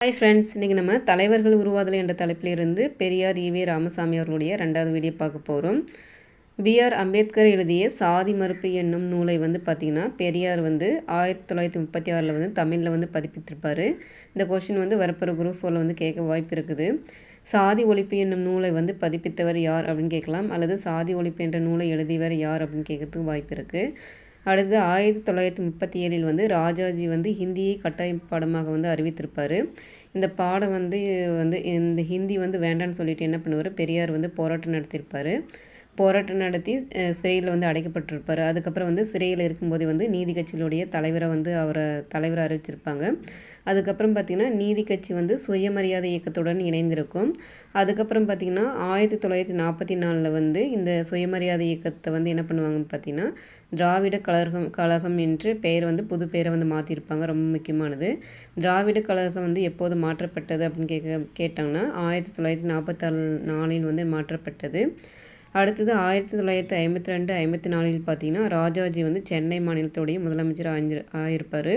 Hi friends இன்றைக்கி நம்ம தலைவர்கள் உருவாதல் என்ற தலைப்பிலிருந்து பெரியார் ஈவே ராமசாமி அவர்களுடைய ரெண்டாவது வீடியோ பார்க்க போகிறோம் பிஆர் அம்பேத்கர் எழுதிய சாதி மறுப்பு என்னும் நூலை வந்து பார்த்திங்கன்னா பெரியார் வந்து ஆயிரத்தி தொள்ளாயிரத்தி முப்பத்தி ஆறில் வந்து தமிழில் வந்து பதிப்பித்திருப்பார். இந்த கொஷின் வந்து வரப்போகிற குரூப் ஃபோரில் வந்து கேட்க வாய்ப்பு இருக்குது. சாதி ஒழிப்பு என்னும் நூலை வந்து பதிப்பித்தவர் யார் அப்படின்னு கேட்கலாம். அல்லது சாதி ஒழிப்பு என்ற நூலை எழுதியவர் யார் அப்படின்னு கேட்கறதுக்கு வாய்ப்பு இருக்குது அடுத்து ஆயிரத்தி தொள்ளாயிரத்தி முப்பத்தி ஏழில் வந்து ராஜாஜி வந்து ஹிந்தியை கட்டாய பாடமாக வந்து அறிவித்திருப்பார். இந்த பாடம் வந்து வந்து இந்த ஹிந்தி வந்து வேண்டான்னு சொல்லிட்டு என்ன பண்ணுவார்? பெரியார் வந்து போராட்டம் நடத்தியிருப்பார். போராட்டம் நடத்தி சிறையில் வந்து அடைக்கப்பட்டிருப்பார். அதுக்கப்புறம் வந்து சிறையில் இருக்கும்போது வந்து நீதி கட்சியினுடைய தலைவரை வந்து அவரை தலைவரை அறிவிச்சிருப்பாங்க. அதுக்கப்புறம் பார்த்திங்கன்னா நீதி கட்சி வந்து சுயமரியாதை இயக்கத்துடன் இணைந்திருக்கும். அதுக்கப்புறம் பார்த்திங்கன்னா ஆயிரத்தி தொள்ளாயிரத்தி நாற்பத்தி நாலில் வந்து இந்த சுயமரியாதை இயக்கத்தை வந்து என்ன பண்ணுவாங்கன்னு பார்த்திங்கன்னா திராவிட கழகம் கழகம் என்று பெயர் வந்து புது பெயரை வந்து மாற்றிருப்பாங்க ரொம்ப முக்கியமானது. திராவிட கழகம் வந்து எப்போது மாற்றப்பட்டது அப்படின்னு கேட்க கேட்டாங்கன்னா ஆயிரத்தி தொள்ளாயிரத்தி நாற்பத்தாறு நாலில் வந்து மாற்றப்பட்டது. அடுத்தது ஆயிரத்தி தொள்ளாயிரத்தி ஐம்பத்தி ரெண்டு ஐம்பத்தி நாலில் பார்த்தீங்கன்னா ராஜாஜி வந்து சென்னை மாநிலத்துடைய முதலமைச்சர் ஆயிரு ஆயிருப்பார்.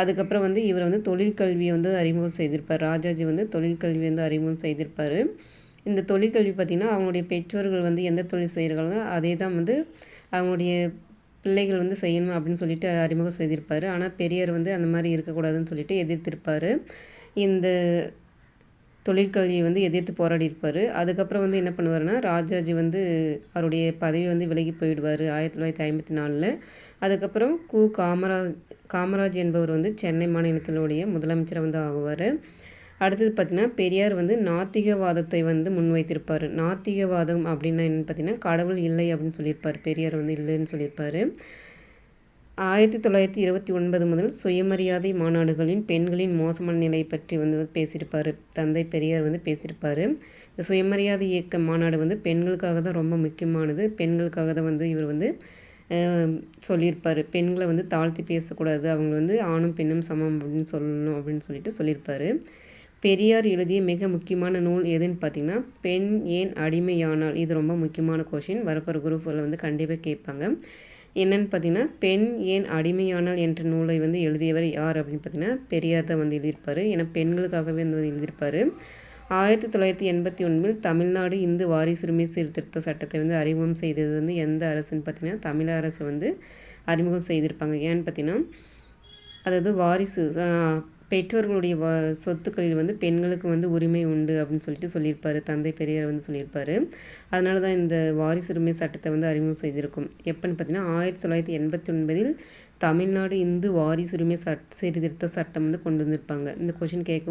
அதுக்கப்புறம் வந்து இவர் வந்து தொழிற்கல்வியை வந்து அறிமுகம் செய்திருப்பார். ராஜாஜி வந்து தொழிற்கல்வி வந்து அறிமுகம் செய்திருப்பார். இந்த தொழிற்கல்வி பார்த்திங்கன்னா அவங்களுடைய பெற்றோர்கள் வந்து எந்த தொழில் செய்கிறாங்களோ அதே தான் வந்து அவங்களுடைய பிள்ளைகள் வந்து செய்யணும் அப்படின்னு சொல்லிட்டு அறிமுகம் செய்திருப்பார். ஆனால் பெரியார் வந்து அந்த மாதிரி இருக்கக்கூடாதுன்னு சொல்லிட்டு எதிர்த்திருப்பார். இந்த தொழிற்கல்வியை வந்து எதிர்த்து போராடி இருப்பார் அதுக்கப்புறம் வந்து என்ன பண்ணுவார்னா ராஜாஜி வந்து அவருடைய பதவி வந்து விலகி போயிடுவார் ஆயிரத்தி தொள்ளாயிரத்தி ஐம்பத்தி நாலில். அதுக்கப்புறம் கு. காமராஜ் காமராஜ் என்பவர் வந்து சென்னை மாநிலத்தினுடைய முதலமைச்சர் வந்து ஆகுவார். அடுத்தது பார்த்திங்கன்னா பெரியார் வந்து நாத்திகவாதத்தை வந்து முன்வைத்திருப்பார். நாத்திகவாதம் அப்படின்னா என்னென்னு பார்த்தீங்கன்னா கடவுள் இல்லை அப்படின்னு சொல்லியிருப்பார். பெரியார் வந்து இல்லைன்னு சொல்லியிருப்பார். ஆயிரத்தி தொள்ளாயிரத்தி இருபத்தி ஒன்பது முதல் சுயமரியாதை மாநாடுகளின் பெண்களின் மோசமான நிலை பற்றி வந்து பேசியிருப்பார். தந்தை பெரியார் வந்து பேசியிருப்பார். இந்த சுயமரியாதை இயக்க மாநாடு வந்து பெண்களுக்காக தான் ரொம்ப முக்கியமானது. பெண்களுக்காக தான் வந்து இவர் வந்து சொல்லியிருப்பார். பெண்களை வந்து தாழ்த்தி பேசக்கூடாது. அவங்க வந்து ஆணும் பெண்ணும் சமம் அப்படின்னு சொல்லணும் அப்படின்னு சொல்லிட்டு சொல்லியிருப்பார். பெரியார் எழுதிய மிக முக்கியமான நூல் எதுன்னு பார்த்தீங்கன்னா பெண் ஏன் அடிமையானால்? இது ரொம்ப முக்கியமான கொஷின் வரப்போகிற குரூப்பில் வந்து கண்டிப்பாக கேட்பாங்க. என்னென்னு பார்த்தீங்கன்னா பெண் ஏன் அடிமையானால் என்ற நூலை வந்து எழுதியவர் யார் அப்படின்னு பார்த்தீங்கன்னா பெரியார் தான் வந்து எழுதியிருப்பார். ஏன்னா பெண்களுக்காகவே வந்து எழுதியிருப்பார். ஆயிரத்தி தொள்ளாயிரத்தி எண்பத்தி ஒன்றில் தமிழ்நாடு இந்து வாரிசுரிமை சீர்திருத்த சட்டத்தை வந்து அறிமுகம் செய்தது வந்து எந்த அரசுன்னு பார்த்தீங்கன்னா தமிழக அரசு வந்து அறிமுகம் செய்திருப்பாங்க. ஏன்னு பார்த்தீங்கன்னா அதாவது வாரிசு பெற்றோர்களுடைய வ சொத்துக்களில் வந்து பெண்களுக்கு வந்து உரிமை உண்டு அப்படின்னு சொல்லிட்டு சொல்லியிருப்பார். தந்தை பெரியார் வந்து சொல்லியிருப்பார். அதனால தான் இந்த வாரிசுரிமை சட்டத்தை வந்து அறிமுகம் செய்திருக்கும். எப்போன்னு பார்த்தீங்கன்னா ஆயிரத்தி தொள்ளாயிரத்தி எண்பத்தி ஒன்பதில் தமிழ்நாடு இந்து வாரிசுரிமை சட் சீர்திருத்த சட்டம் வந்து கொண்டு வந்திருப்பாங்க. இந்த கொஷின் கேட்கும்